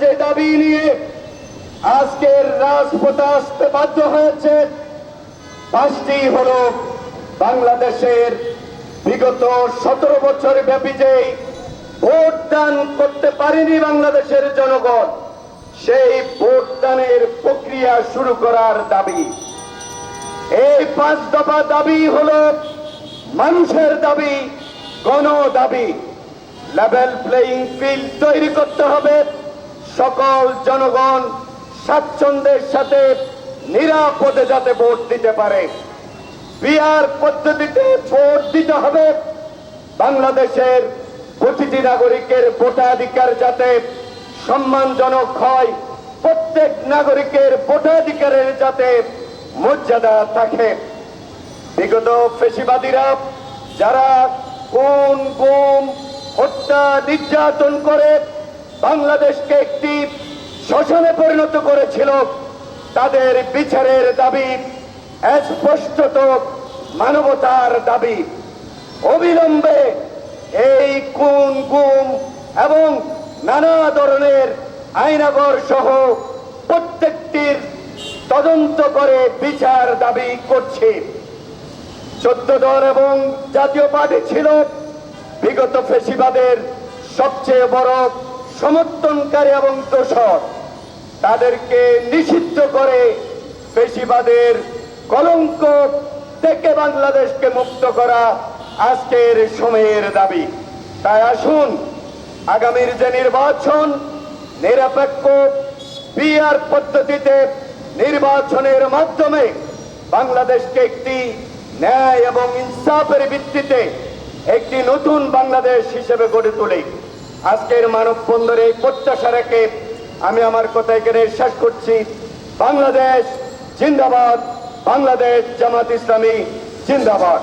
যে দাবি নিয়ে আজকের রাজপথে আসতে বাধ্য হয়েছে। পাঁচটি হল বাংলাদেশের বিগত সতেরো বছর ব্যাপী যে ভোট দান করতে পারেনি বাংলাদেশের জনগণ, সেই ভোট দানের প্রক্রিয়া শুরু করার দাবি। এই পাঁচ দফা দাবি হল মানুষের দাবি গণ দাবি লেভেল প্লেইং ফিল্ড তৈরি করতে হবে। সকল জনগণ স্বাচ্ছন্দ্যের সাথে নিরাপদে যাতে ভোট দিতে পারে। বিয়ার পদ্ধতিতে ভোট দিতে হবে। বাংলাদেশের প্রতিটি নাগরিকের ভোটাধিকার যাতে সম্মানজনক হয়, প্রত্যেক নাগরিকের ভোটাধিকারের যাতে মর্যাদা থাকে। বিগত ফেসিবাদীরা যারা কোন গুম, হত্যা, নির্যাতন করে বাংলাদেশকে একটি শ্মশানে পরিণত করেছিল তাদের বিচারের দাবি স্পষ্টত মানবতার দাবি। অবিলম্বে এই কোন গুম এবং নানা ধরনের আইনাগর সহ প্রত্যেকটির তদন্ত করে বিচার দাবি করছি। চোদ্দ দল এবং জাতীয় পার্টি ছিল বিগত ফেসিবাদের সবচেয়ে বড় সমর্থনকারী এবং দোষর, তাদেরকে নিষিদ্ধ করে ফেসিবাদের কলঙ্ক থেকে বাংলাদেশকে মুক্ত করা আজকের সময়ের দাবি। তাই আসুন, আগামীর যে নির্বাচন, নিরপেক্ষ বিআর পদ্ধতিতে নির্বাচনের মাধ্যমে বাংলাদেশকে একটি ন্যায় এবং ইনসাফের ভিত্তিতে একটি নতুন বাংলাদেশ হিসেবে গড়ে তোলে। আজকের মানববন্ধনে এই প্রত্যাশা রেখে আমি আমার কথা এখানে শেষ করছি। বাংলাদেশ জিন্দাবাদ, বাংলাদেশ জামাত ইসলামী জিন্দাবাদ।